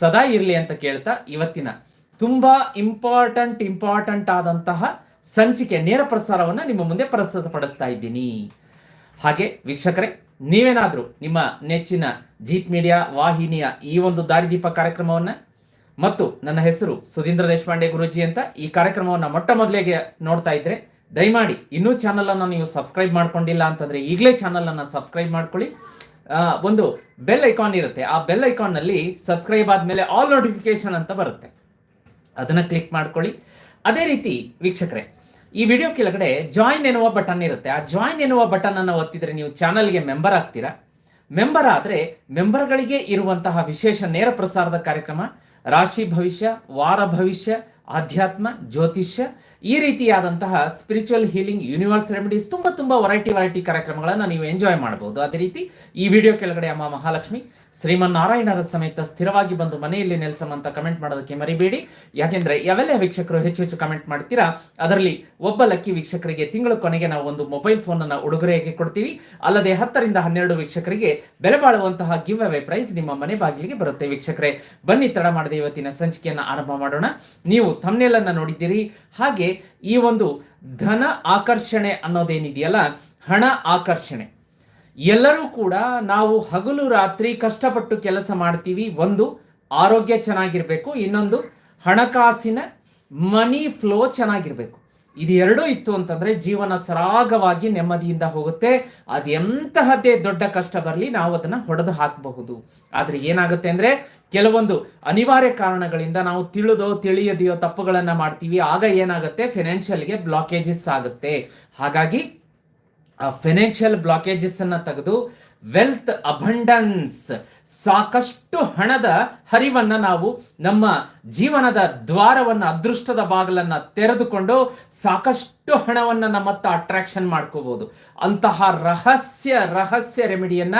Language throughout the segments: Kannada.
ಸದಾ ಇರಲಿ ಅಂತ ಕೇಳ್ತಾ ಇವತ್ತಿನ ತುಂಬಾ ಇಂಪಾರ್ಟೆಂಟ್ ಇಂಪಾರ್ಟೆಂಟ್ ಆದಂತಹ ಸಂಚಿಕೆ, ನೇರ ಪ್ರಸಾರವನ್ನ ನಿಮ್ಮ ಮುಂದೆ ಪ್ರಸ್ತುತಪಡಿಸ್ತಾ ಇದ್ದೀನಿ. ಹಾಗೆ ವೀಕ್ಷಕರೇ, ನೀವೇನಾದರೂ ನಿಮ್ಮ ನೆಚ್ಚಿನ ಜೀತ್ ಮೀಡಿಯಾ ವಾಹಿನಿಯ ಈ ಒಂದು ದಾರಿದೀಪ ಕಾರ್ಯಕ್ರಮವನ್ನ ಮತ್ತು ನನ್ನ ಹೆಸರು ಸುಧೀಂದ್ರ ದೇಶಪಾಂಡೆ ಗುರುಜಿ ಅಂತ ಈ ಕಾರ್ಯಕ್ರಮವನ್ನು ಮೊಟ್ಟ ಮೊದಲಿಗೆ ನೋಡ್ತಾ ಇದ್ರೆ ದಯಮಾಡಿ ಇನ್ನೂ ಚಾನಲನ್ನು ನೀವು ಸಬ್ಸ್ಕ್ರೈಬ್ ಮಾಡ್ಕೊಂಡಿಲ್ಲ ಅಂತಂದ್ರೆ ಈಗಲೇ ಚಾನಲನ್ನು ಸಬ್ಸ್ಕ್ರೈಬ್ ಮಾಡ್ಕೊಳ್ಳಿ. ಒಂದು ಬೆಲ್ ಐಕಾನ್ ಇರುತ್ತೆ. ಆ ಬೆಲ್ ಐಕಾನ್ನಲ್ಲಿ ಸಬ್ಸ್ಕ್ರೈಬ್ ಆದಮೇಲೆ ಆಲ್ ನೋಟಿಫಿಕೇಶನ್ ಅಂತ ಬರುತ್ತೆ. ಅದನ್ನ ಕ್ಲಿಕ್ ಮಾಡ್ಕೊಳ್ಳಿ. ಅದೇ ರೀತಿ ವೀಕ್ಷಕರೇ, ಈ ವಿಡಿಯೋ ಕೆಳಗಡೆ ಜಾಯಿನ್ ಎನ್ನುವ ಬಟನ್ ಇರುತ್ತೆ. ಆ ಜಾಯಿನ್ ಎನ್ನುವ ಬಟನ್ ಅನ್ನು ಒತ್ತಿದ್ರೆ ನೀವು ಚಾನಲ್ಗೆ ಮೆಂಬರ್ ಆಗ್ತೀರಾ? ಮೆಂಬರ್ ಆದ್ರೆ ಮೆಂಬರ್ಗಳಿಗೆ ಇರುವಂತಹ ವಿಶೇಷ ನೇರ ಪ್ರಸಾರದ ಕಾರ್ಯಕ್ರಮ, ರಾಶಿ ಭವಿಷ್ಯ, ವಾರ ಭವಿಷ್ಯ ಆಧ್ಯಾತ್ಮ, ಜ್ಯೋತಿಷ್ಯ, ಈ ರೀತಿಯಾದಂತಹ ಸ್ಪಿರಿಚುವಲ್ ಹೀಲಿಂಗ್ ಯೂನಿವರ್ಸ್ ರೆಮಿಡೀಸ್ ತುಂಬಾ ತುಂಬಾ ವೆರೈಟಿ ವೆರೈಟಿ ಕಾರ್ಯಕ್ರಮಗಳನ್ನು ನೀವು ಎಂಜಾಯ್ ಮಾಡಬಹುದು. ಅದೇ ರೀತಿ ಈ ವಿಡಿಯೋ ಕೆಳಗಡೆ ಅಮ್ಮ ಮಹಾಲಕ್ಷ್ಮಿ ಶ್ರೀಮನ್ನಾರಾಯಣರ ಸಮೇತ ಸ್ಥಿರವಾಗಿ ಬಂದು ಮನೆಯಲ್ಲಿ ನೆಲೆಸಮಂತ ಕಮೆಂಟ್ ಮಾಡೋದಕ್ಕೆ ಮರಿಬೇಡಿ. ಯಾಕೆಂದ್ರೆ ಯಾವೆಲ್ಲ ವೀಕ್ಷಕರು ಹೆಚ್ಚು ಹೆಚ್ಚು ಕಮೆಂಟ್ ಮಾಡ್ತೀರಾ, ಅದರಲ್ಲಿ ಒಬ್ಬ ಲಕ್ಕಿ ವೀಕ್ಷಕರಿಗೆ ತಿಂಗಳ ಕೊನೆಗೆ ನಾವು ಒಂದು ಮೊಬೈಲ್ ಫೋನ್ ಅನ್ನ ಉಡುಗೊರೆಯಾಗಿ ಕೊಡ್ತೀವಿ. ಅಲ್ಲದೆ ಹತ್ತರಿಂದ ಹನ್ನೆರಡು ವೀಕ್ಷಕರಿಗೆ ಬೆಲೆ ಬಾಳುವಂತಹ ಗಿವ್ ಅವೇ ಪ್ರೈಸ್ ನಿಮ್ಮ ಮನೆ ಬಾಗಿಲಿಗೆ ಬರುತ್ತೆ ವೀಕ್ಷಕರೇ. ಬನ್ನಿ ತಡ ಮಾಡದೆ ಇವತ್ತಿನ ಸಂಚಿಕೆಯನ್ನು ಆರಂಭ ಮಾಡೋಣ. ನೀವು thumbnail ಅನ್ನ ನೋಡಿದ್ದೀರಿ. ಹಾಗೆ ಈ ಒಂದು ಧನ ಆಕರ್ಷಣೆ ಅನ್ನೋದೇನಿದೆಯಲ್ಲ, ಹಣ ಆಕರ್ಷಣೆ. ಎಲ್ಲರೂ ಕೂಡ ನಾವು ಹಗಲು ರಾತ್ರಿ ಕಷ್ಟಪಟ್ಟು ಕೆಲಸ ಮಾಡ್ತೀವಿ. ಒಂದು, ಆರೋಗ್ಯ ಚೆನ್ನಾಗಿರಬೇಕು. ಇನ್ನೊಂದು, ಹಣಕಾಸಿನ ಮನಿ ಫ್ಲೋ ಚೆನ್ನಾಗಿರಬೇಕು. ಇದು ಎರಡೂ ಇತ್ತು ಅಂತಂದ್ರೆ ಜೀವನ ಸರಾಗವಾಗಿ ನೆಮ್ಮದಿಯಿಂದ ಹೋಗುತ್ತೆ. ಅದು ಎಂತಹದ್ದೇ ದೊಡ್ಡ ಕಷ್ಟ ಬರಲಿ ನಾವು ಅದನ್ನ ಹೊಡೆದು ಹಾಕಬಹುದು. ಆದರೆ ಏನಾಗುತ್ತೆ ಅಂದ್ರೆ ಕೆಲವೊಂದು ಅನಿವಾರ್ಯ ಕಾರಣಗಳಿಂದ ನಾವು ತಿಳಿದೋ, ತಿಳಿಯದೆಯೋ ತಪ್ಪುಗಳನ್ನು ಮಾಡ್ತೀವಿ. ಆಗ ಏನಾಗುತ್ತೆ? ಫಿನಾನ್ಷಿಯಲ್ಗೆ ಬ್ಲಾಕೇಜಸ್ ಆಗುತ್ತೆ. ಹಾಗಾಗಿ ಆ ಫೈನಾನ್ಷಿಯಲ್ ಬ್ಲಾಕೇಜಸ್ ಅನ್ನ ತೆಗೆದು ವೆಲ್ತ್ ಅಬಂಡನ್ಸ್ ಸಾಕಷ್ಟು ಹಣದ ಹರಿವನ್ನ ನಾವು ನಮ್ಮ ಜೀವನದ ದ್ವಾರವನ್ನ, ಅದೃಷ್ಟದ ಬಾಗಿಲನ್ನ ತೆರೆದುಕೊಂಡು ಸಾಕಷ್ಟು ಹಣವನ್ನ ನಮ್ಮತ್ತ ಅಟ್ರಾಕ್ಷನ್ ಮಾಡ್ಕೋಬಹುದು ಅಂತಹ ರಹಸ್ಯ ರಹಸ್ಯ ರೆಮಿಡಿಯನ್ನ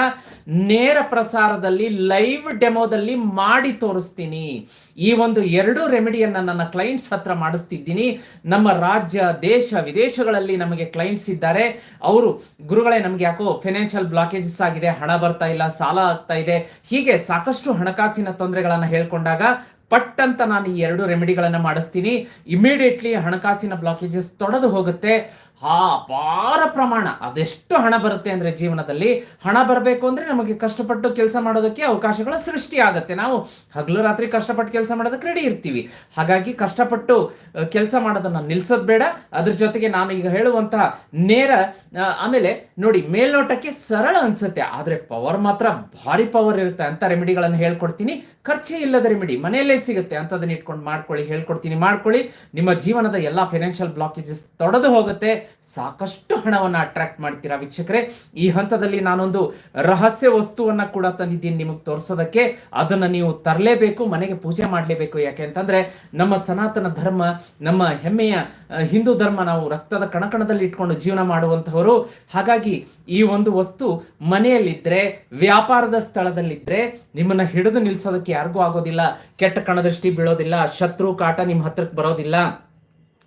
ನೇರ ಪ್ರಸಾರದಲ್ಲಿ ಲೈವ್ ಡೆಮೋದಲ್ಲಿ ಮಾಡಿ ತೋರಿಸ್ತೀನಿ. ಈ ಒಂದು ಎರಡು ರೆಮಿಡಿಯನ್ನ ನನ್ನ ಕ್ಲೈಂಟ್ಸ್ ಹತ್ರ ಮಾಡಿಸ್ತಿದ್ದೀನಿ. ನಮ್ಮ ರಾಜ್ಯ, ದೇಶ, ವಿದೇಶಗಳಲ್ಲಿ ನಮಗೆ ಕ್ಲೈಂಟ್ಸ್ ಇದ್ದಾರೆ. ಅವರು, ಗುರುಗಳೇ, ನಮಗೆ ಯಾಕೋ ಫೈನಾನ್ಷಿಯಲ್ ಬ್ಲಾಕೇಜಸ್ ಆಗಿದೆ, ಹಣ ಬರ್ತಾ ಇಲ್ಲ, ಸಾಲ ಆಗ್ತಾ ಇದೆ. ಹೀಗೆ ಸಾಕಷ್ಟು ಹಣಕಾಸಿನ ತೊಂದರೆಗಳನ್ನ ಹೇಳ್ಕೊಂಡಾಗ ಪಟ್ ಅಂತ ನಾನು ಈ ಎರಡು ರೆಮಿಡಿಗಳನ್ನ ಮಾಡಿಸ್ತೀನಿ. ಇಮಿಡಿಯೇಟ್ಲಿ ಹಣಕಾಸಿನ ಬ್ಲಾಕೇಜಸ್ ತೊಡೆದು ಹೋಗುತ್ತೆ. ಆ ಅಪಾರ ಪ್ರಮಾಣ, ಅದೆಷ್ಟು ಹಣ ಬರುತ್ತೆ ಅಂದ್ರೆ ಜೀವನದಲ್ಲಿ? ಹಣ ಬರಬೇಕು ಅಂದ್ರೆ ನಮಗೆ ಕಷ್ಟಪಟ್ಟು ಕೆಲಸ ಮಾಡೋದಕ್ಕೆ ಅವಕಾಶಗಳ ಸೃಷ್ಟಿ ಆಗುತ್ತೆ. ನಾವು ಹಗಲು ರಾತ್ರಿ ಕಷ್ಟಪಟ್ಟು ಕೆಲಸ ಮಾಡೋದಕ್ಕೆ ರೆಡಿ ಇರ್ತೀವಿ. ಹಾಗಾಗಿ ಕಷ್ಟಪಟ್ಟು ಕೆಲಸ ಮಾಡೋದನ್ನ ನಿಲ್ಸೋದು ಬೇಡ. ಅದ್ರ ಜೊತೆಗೆ ನಾನು ಈಗ ಹೇಳುವಂತಹ ನೇರ ಆಮೇಲೆ ನೋಡಿ ಮೇಲ್ನೋಟಕ್ಕೆ ಸರಳ ಅನ್ಸುತ್ತೆ. ಆದರೆ ಪವರ್ ಮಾತ್ರ ಭಾರಿ ಪವರ್ ಇರುತ್ತೆ ಅಂತ ರೆಮಿಡಿಗಳನ್ನು ಹೇಳ್ಕೊಡ್ತೀನಿ. ಖರ್ಚೇ ಇಲ್ಲದ ರೆಮಿಡಿ ಮನೆಯಲ್ಲೇ ಸಿಗುತ್ತೆ ಅಂತದನ್ನ ಇಟ್ಕೊಂಡು ಮಾಡ್ಕೊಳ್ಳಿ, ಹೇಳ್ಕೊಡ್ತೀನಿ, ಮಾಡ್ಕೊಳ್ಳಿ. ನಿಮ್ಮ ಜೀವನದ ಎಲ್ಲ ಫೈನಾನ್ಷಿಯಲ್ ಬ್ಲಾಕೇಜಸ್ ತೊಡೆದು ಹೋಗುತ್ತೆ. ಸಾಕಷ್ಟು ಹಣವನ್ನು ಅಟ್ರಾಕ್ಟ್ ಮಾಡ್ತೀರಾ ವೀಕ್ಷಕರೇ? ಈ ಹಂತದಲ್ಲಿ ನಾನೊಂದು ರಹಸ್ಯ ವಸ್ತುವನ್ನ ಕೂಡ ತಂದಿದ್ದೀನಿ ನಿಮಗೆ ತೋರಿಸೋದಕ್ಕೆ. ಅದನ್ನು ನೀವು ತರಲೇಬೇಕು, ಮನೆಗೆ ಪೂಜೆ ಮಾಡಲೇಬೇಕು. ಯಾಕೆ ಅಂತಂದ್ರೆ, ನಮ್ಮ ಸನಾತನ ಧರ್ಮ, ನಮ್ಮ ಹೆಮ್ಮೆಯ ಹಿಂದೂ ಧರ್ಮ ನಾವು ರಕ್ತದ ಕಣಕಣದಲ್ಲಿ ಇಟ್ಕೊಂಡು ಜೀವನ ಮಾಡುವಂಥವರು. ಹಾಗಾಗಿ ಈ ಒಂದು ವಸ್ತು ಮನೆಯಲ್ಲಿದ್ದರೆ ವ್ಯಾಪಾರದ ಸ್ಥಳದಲ್ಲಿದ್ದರೆ ನಿಮ್ಮನ್ನ ಹಿಡಿದು ನಿಲ್ಸೋದಕ್ಕೆ ಯಾರಿಗೂ ಆಗೋದಿಲ್ಲ. ಕೆಟ್ಟ ಕಣದೃಷ್ಟಿ ಬೀಳೋದಿಲ್ಲ. ಶತ್ರು ಕಾಟ ನಿಮ್ಮ ಹತ್ರಕ್ಕೆ ಬರೋದಿಲ್ಲ.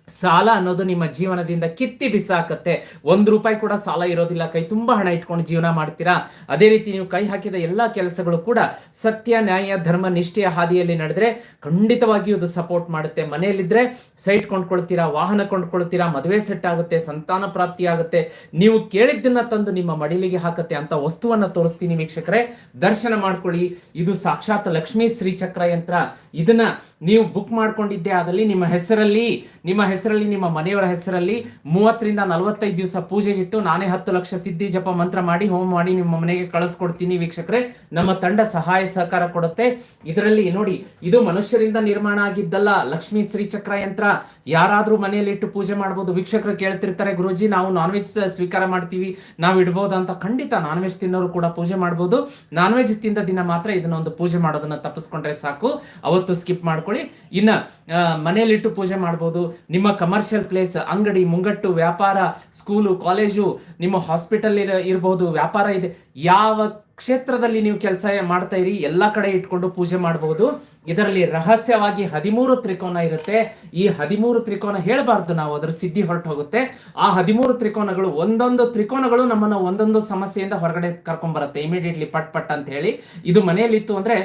ಸಾಲ ಅನ್ನೋದು ನಿಮ್ಮ ಜೀವನದಿಂದ ಕಿತ್ತಿ ಬಿಸಾಕತ್ತೆ. ಒಂದು ರೂಪಾಯಿ ಕೂಡ ಸಾಲ ಇರೋದಿಲ್ಲ. ಕೈ ತುಂಬ ಹಣ ಇಟ್ಕೊಂಡು ಜೀವನ ಮಾಡ್ತೀರಾ? ಅದೇ ರೀತಿ ನೀವು ಕೈ ಹಾಕಿದ ಎಲ್ಲ ಕೆಲಸಗಳು ಕೂಡ ಸತ್ಯ, ನ್ಯಾಯ, ಧರ್ಮ, ನಿಷ್ಠೆಯ ಹಾದಿಯಲ್ಲಿ ನಡೆದ್ರೆ ಖಂಡಿತವಾಗಿಯೂ ಇದು ಸಪೋರ್ಟ್ ಮಾಡುತ್ತೆ. ಮನೆಯಲ್ಲಿದ್ರೆ ಸೈಟ್ ಕೊಂಡ್ಕೊಳ್ತೀರಾ? ವಾಹನ ಕೊಂಡ್ಕೊಳ್ತೀರಾ? ಮದುವೆ ಸೆಟ್ ಆಗುತ್ತೆ. ಸಂತಾನ ಪ್ರಾಪ್ತಿ ಆಗುತ್ತೆ. ನೀವು ಕೇಳಿದ್ದನ್ನ ತಂದು ನಿಮ್ಮ ಮಡಿಲಿಗೆ ಹಾಕತ್ತೆ ಅಂತ ವಸ್ತುವನ್ನ ತೋರಿಸ್ತೀನಿ ವೀಕ್ಷಕರೇ. ದರ್ಶನ ಮಾಡ್ಕೊಳ್ಳಿ. ಇದು ಸಾಕ್ಷಾತ್ ಲಕ್ಷ್ಮೀ ಶ್ರೀ ಚಕ್ರ ಯಂತ್ರ ಇದನ್ನ ನೀವು ಬುಕ್ ಮಾಡ್ಕೊಂಡಿದ್ದೆ ಆದಲ್ಲಿ ನಿಮ್ಮ ಹೆಸರಲ್ಲಿ, ನಿಮ್ಮ ಹೆಸರಲ್ಲಿ, ನಿಮ್ಮ ಮನೆಯವರ ಹೆಸರಲ್ಲಿ ಮೂವತ್ತರಿಂದ ನಲವತ್ತೈದು ದಿವಸ ಪೂಜೆಗಿಟ್ಟು ನಾನೇ ಹತ್ತು ಲಕ್ಷ ಸಿದ್ಧಿ ಜಪ ಮಂತ್ರ ಮಾಡಿ, ಹೋಮ ಮಾಡಿ ನಿಮ್ಮ ಮನೆಗೆ ಕಳಿಸ್ಕೊಡ್ತೀನಿ ವೀಕ್ಷಕರೇ. ನಮ್ಮ ತಂಡ ಸಹಾಯ ಸಹಕಾರ ಕೊಡುತ್ತೆ. ಇದರಲ್ಲಿ ನೋಡಿ, ಇದು ಮನುಷ್ಯರಿಂದ ನಿರ್ಮಾಣ ಆಗಿದ್ದಲ್ಲ. ಲಕ್ಷ್ಮೀ ಶ್ರೀಚಕ್ರ ಯಂತ್ರ. ಯಾರಾದರೂ ಮನೆಯಲ್ಲಿ ಇಟ್ಟು ಪೂಜೆ ಮಾಡ್ಬೋದು. ವೀಕ್ಷಕರು ಕೇಳ್ತಿರ್ತಾರೆ, ಗುರುಜಿ, ನಾವು ನಾನ್ ವೆಜ್ ಸ್ವೀಕಾರ ಮಾಡ್ತೀವಿ, ನಾವು ಇಡ್ಬೋದು ಅಂತ. ಖಂಡಿತ ನಾನ್ ವೆಜ್ ತಿನ್ನೋರು ಕೂಡ ಪೂಜೆ ಮಾಡ್ಬೋದು. ನಾನ್ ವೆಜ್ ತಿಂದ ದಿನ ಮಾತ್ರ ಇದನ್ನ ಒಂದು ಪೂಜೆ ಮಾಡೋದನ್ನ ತಪ್ಪಿಸ್ಕೊಂಡ್ರೆ ಸಾಕು. ಅವತ್ತು ಸ್ಕಿಪ್ ಮಾಡ್ಕೊಳ್ಳಿ. ಇನ್ನ ಮನೆಯಲ್ಲಿಟ್ಟು ಪೂಜೆ ಮಾಡ್ಬೋದು. ನಿಮ್ಮ ಕಮರ್ಷಿಯಲ್ ಪ್ಲೇಸ್ ಅಂಗಡಿ, ಮುಂಗಟ್ಟು, ವ್ಯಾಪಾರ ಸ್ಕೂಲು ಕಾಲೇಜು ನಿಮ್ಮ ಹಾಸ್ಪಿಟಲ್ ಇರ, ಇರ್ಬೋದು, ವ್ಯಾಪಾರ ಇದೆ. ಯಾವ ಕ್ಷೇತ್ರದಲ್ಲಿ ನೀವು ಕೆಲಸ ಮಾಡ್ತಾ ಇರಿ, ಎಲ್ಲ ಕಡೆ ಇಟ್ಕೊಂಡು ಪೂಜೆ ಮಾಡಬಹುದು ಇದರಲ್ಲಿ ರಹಸ್ಯವಾಗಿ ಹದಿಮೂರು ತ್ರಿಕೋನ ಇರುತ್ತೆ. ಈ ಹದಿಮೂರು ತ್ರಿಕೋನ ಹೇಳಬಾರ್ದು, ನಾವು ಅದರ ಸಿದ್ಧಿ ಹೊರಟು ಹೋಗುತ್ತೆ ಆ ಹದಿಮೂರು ತ್ರಿಕೋನಗಳು ಒಂದೊಂದು ತ್ರಿಕೋನಗಳು ನಮ್ಮನ್ನ ಒಂದೊಂದು ಸಮಸ್ಯೆಯಿಂದ ಹೊರಗಡೆ ಕರ್ಕೊಂಡ್ ಬರುತ್ತೆ ಇಮಿಡಿಯೇಟ್ಲಿ ಪಟ್ ಪಟ್ ಅಂತ ಹೇಳಿ. ಇದು ಮನೆಯಲ್ಲಿತ್ತು ಅಂದ್ರೆ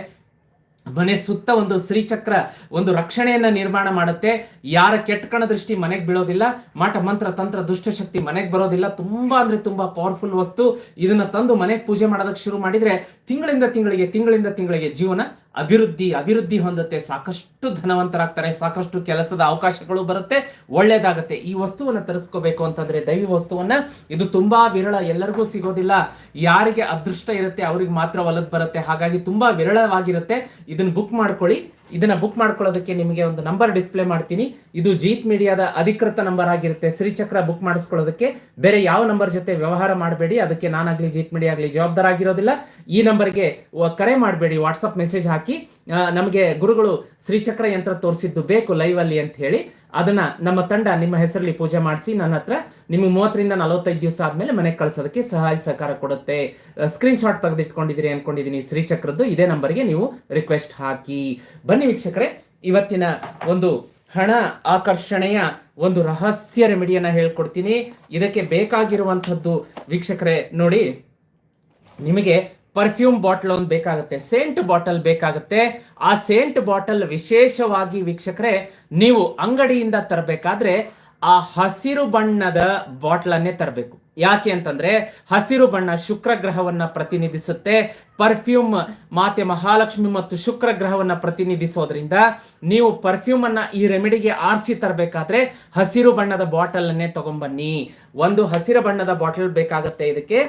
ಮನೆ ಸುತ್ತ ಒಂದು ಶ್ರೀಚಕ್ರ ಒಂದು ರಕ್ಷಣೆಯನ್ನ ನಿರ್ಮಾಣ ಮಾಡುತ್ತೆ. ಯಾರ ಕೆಟ್ಟ ದೃಷ್ಟಿ ಮನೆಗೆ ಬೀಳೋದಿಲ್ಲ, ಮಾಟ, ಮಂತ್ರ, ತಂತ್ರ ದುಷ್ಟಶಕ್ತಿ ಮನೆಗೆ ಬರೋದಿಲ್ಲ. ತುಂಬಾ ಅಂದ್ರೆ ತುಂಬಾ ಪವರ್ಫುಲ್ ವಸ್ತು. ಇದನ್ನ ತಂದು ಮನೆಗೆ ಪೂಜೆ ಮಾಡೋದಕ್ಕೆ ಶುರು ಮಾಡಿದ್ರೆ ತಿಂಗಳಿಂದ ತಿಂಗಳಿಗೆ ತಿಂಗಳಿಂದ ತಿಂಗಳಿಗೆ ಜೀವನ ಅಭಿವೃದ್ಧಿ ಅಭಿವೃದ್ಧಿ ಹೊಂದುತ್ತೆ ಸಾಕಷ್ಟು. ಧನವಂತರಾಗ್ತಾರೆ, ಸಾಕಷ್ಟು ಕೆಲಸದ ಅವಕಾಶಗಳು ಬರುತ್ತೆ, ಒಳ್ಳೇದಾಗುತ್ತೆ. ಈ ವಸ್ತುವನ್ನ ತರಿಸ್ಕೋಬೇಕು ಅಂತಂದ್ರೆ ದೈವಿ ವಸ್ತುವನ್ನ ಇದು ತುಂಬಾ ವಿರಳ, ಎಲ್ಲರಿಗೂ ಸಿಗೋದಿಲ್ಲ. ಯಾರಿಗೆ ಅದೃಷ್ಟ ಇರುತ್ತೆ, ಅವ್ರಿಗೆ ಮಾತ್ರ ಒಲದ್ ಬರುತ್ತೆ. ಹಾಗಾಗಿ ತುಂಬಾ ವಿರಳವಾಗಿರುತ್ತೆ. ಇದನ್ನ ಬುಕ್ ಮಾಡ್ಕೊಳ್ಳಿ. ಇದನ್ನ ಬುಕ್ ಮಾಡ್ಕೊಳ್ಳೋದಕ್ಕೆ ನಿಮಗೆ ಒಂದು ನಂಬರ್ ಡಿಸ್ಪ್ಲೇ ಮಾಡ್ತೀನಿ. ಇದು ಜೀತ್ ಮೀಡಿಯಾದ ಅಧಿಕೃತ ನಂಬರ್ ಆಗಿರುತ್ತೆ. ಶ್ರೀಚಕ್ರ ಬುಕ್ ಮಾಡಿಸ್ಕೊಳ್ಳೋದಕ್ಕೆ. ಬೇರೆ ಯಾವ ನಂಬರ್ ಜೊತೆ ವ್ಯವಹಾರ ಮಾಡಬೇಡಿ, ಅದಕ್ಕೆ ನಾನಾಗ್ಲಿ ಜೀತ್ ಮೀಡಿಯಾ ಆಗಲಿ ಜವಾಬ್ದಾರ ಆಗಿರೋದಿಲ್ಲ. ಈ ನಂಬರ್ಗೆ ಕರೆ ಮಾಡಬೇಡಿ. ವಾಟ್ಸಪ್ ಮೆಸೇಜ್ ಹಾಕಿ. ನಮಗೆ ಗುರುಗಳು ಶ್ರೀಚಕ್ರ ಯಂತ್ರ ತೋರಿಸಿದ್ದು ಬೇಕು ಲೈವ್ ಅಲ್ಲಿ ಅಂತ ಹೇಳಿ ಅದನ್ನ ನಮ್ಮ ತಂಡ ನಿಮ್ಮ ಹೆಸರಲ್ಲಿ ಪೂಜೆ ಮಾಡಿಸಿ ನನ್ನ ಹತ್ರ ನಿಮ್ಗೆ ಮೂವತ್ತರಿಂದ ನಲವತ್ತೈದು ದಿವಸ ಆದ್ಮೇಲೆ ಮನೆಗೆ ಕಳ್ಸೋದಕ್ಕೆ ಸಹಾಯ ಸಹಕಾರ ಕೊಡುತ್ತೆ. ಸ್ಕ್ರೀನ್ ಶಾಟ್ ತೆಗೆದಿಟ್ಕೊಂಡಿದ್ದೀರಿ ಅನ್ಕೊಂಡಿದ್ದೀನಿ ಶ್ರೀಚಕ್ರದ್ದು. ಇದೇ ನಂಬರ್ಗೆ ನೀವು ರಿಕ್ವೆಸ್ಟ್ ಹಾಕಿ. ಬನ್ನಿ ವೀಕ್ಷಕರೇ, ಇವತ್ತಿನ ಒಂದು ಹಣ ಆಕರ್ಷಣೆಯ ಒಂದು ರಹಸ್ಯ ರೆಮಿಡಿಯನ್ನ ಹೇಳ್ಕೊಡ್ತೀನಿ. ಇದಕ್ಕೆ ಬೇಕಾಗಿರುವಂಥದ್ದು ವೀಕ್ಷಕರೇ ನೋಡಿ, ನಿಮಗೆ ಪರ್ಫ್ಯೂಮ್ ಬಾಟಲ್ ಒಂದು ಬೇಕಾಗುತ್ತೆ ಸೇಂಟ್ ಬಾಟಲ್ ಬೇಕಾಗುತ್ತೆ. ಆ ಸೇಂಟ್ ಬಾಟಲ್ ವಿಶೇಷವಾಗಿ ವೀಕ್ಷಕರೇ, ನೀವು ಅಂಗಡಿಯಿಂದ ತರಬೇಕಾದ್ರೆ ಆ ಹಸಿರು ಬಣ್ಣದ ಬಾಟ್ಲನ್ನೇ ತರಬೇಕು. ಯಾಕೆ ಅಂತಂದ್ರೆ ಹಸಿರು ಬಣ್ಣ ಶುಕ್ರ ಗ್ರಹವನ್ನ ಪ್ರತಿನಿಧಿಸುತ್ತೆ. ಪರ್ಫ್ಯೂಮ್ ಮಾತೆ ಮಹಾಲಕ್ಷ್ಮಿ ಮತ್ತು ಶುಕ್ರ ಗ್ರಹವನ್ನ ಪ್ರತಿನಿಧಿಸೋದ್ರಿಂದ ನೀವು ಪರ್ಫ್ಯೂಮ್ ಅನ್ನ ಈ ರೆಮಿಡಿಗೆ ಆರಿಸಿ ತರಬೇಕಾದ್ರೆ ಹಸಿರು ಬಣ್ಣದ ಬಾಟಲ್ ಅನ್ನೇ ತಗೊಂಬನ್ನಿ. ಒಂದು ಹಸಿರು ಬಣ್ಣದ ಬಾಟಲ್ ಬೇಕಾಗುತ್ತೆ ಇದಕ್ಕೆ.